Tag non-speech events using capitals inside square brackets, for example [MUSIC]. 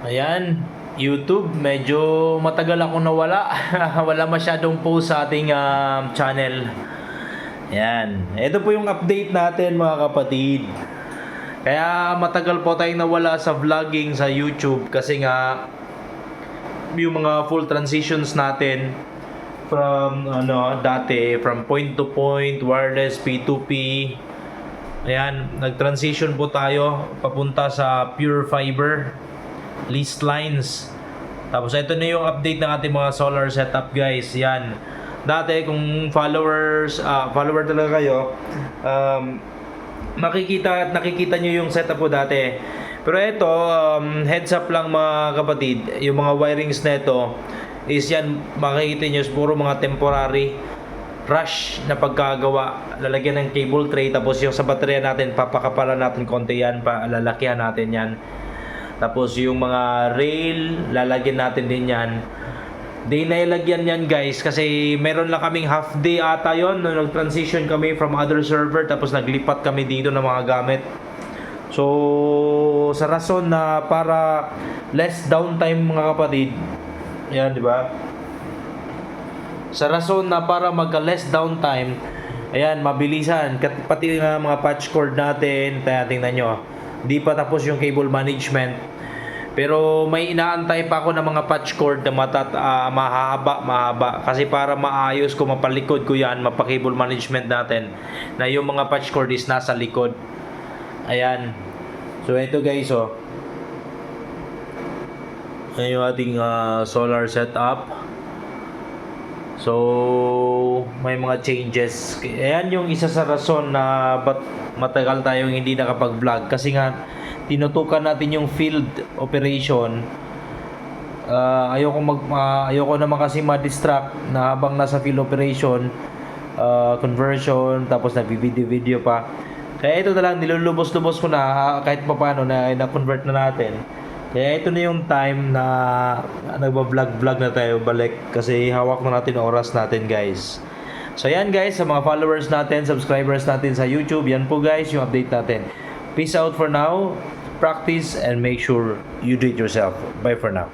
Ayan, YouTube, medyo matagal ako nawala. [LAUGHS] Wala masyadong post sa ating um, channel. Ayan, ito po yung update natin mga kapatid. Kaya matagal po tayong nawala sa vlogging sa YouTube kasi nga yung mga full transitions natin from ano dati from point to point wireless P2P ayan nag-transition po tayo papunta sa pure fiber leased lines. Tapos ito na yung update ng ating mga solar setup guys. Yan. Dati kung followers ah, follower talaga kayo um, makikita at nakikita nyo yung setup ko dati. Pero ito um, heads up lang mga kapatid yung mga wirings na ito is yan makikita nyo puro mga temporary rush na pagkagawa. Lalagyan ng cable tray tapos yung sa baterya natin papakapalan natin konti yan pa lalakihan natin yan tapos yung mga rail lalagyan natin din yan Di nailagyan yan guys kasi meron lang kaming half day ata yon nung nag-transition kami from other server tapos naglipat kami dito ng mga gamit. So sa rason na para less downtime mga kapatid. Yan, di ba? Sa rason na para magka less downtime, ayan, mabilisan. Pati nga mga patch cord natin, tayo tingnan nyo. Di pa tapos yung cable management. Pero may inaantay pa ako ng mga patch cord na matat ah, mahaba, mahaba. Kasi para maayos ko, mapalikod ko yan, mapa-cable management natin. Na yung mga patch cord is nasa likod. Ayan. So, ito guys, oh. Ayan yung ating ah, solar setup. So, may mga changes. Ayan yung isa sa rason na ba't matagal tayong hindi nakapag-vlog. Kasi nga, tinutukan natin yung field operation. Ah, ayoko mag ah, ayoko naman kasi ma-distract na habang nasa field operation ah, conversion tapos nagbi-video-video pa. Kaya ito na lang nilulubos-lubos ko na ah, kahit papaano na na-convert na natin. Kaya ito na yung time na nagba-vlog-vlog na tayo balik kasi hawak na natin oras natin guys. So yan guys, sa mga followers natin, subscribers natin sa YouTube, yan po guys yung update natin. Peace out for now, practice and make sure you do it yourself. Bye for now.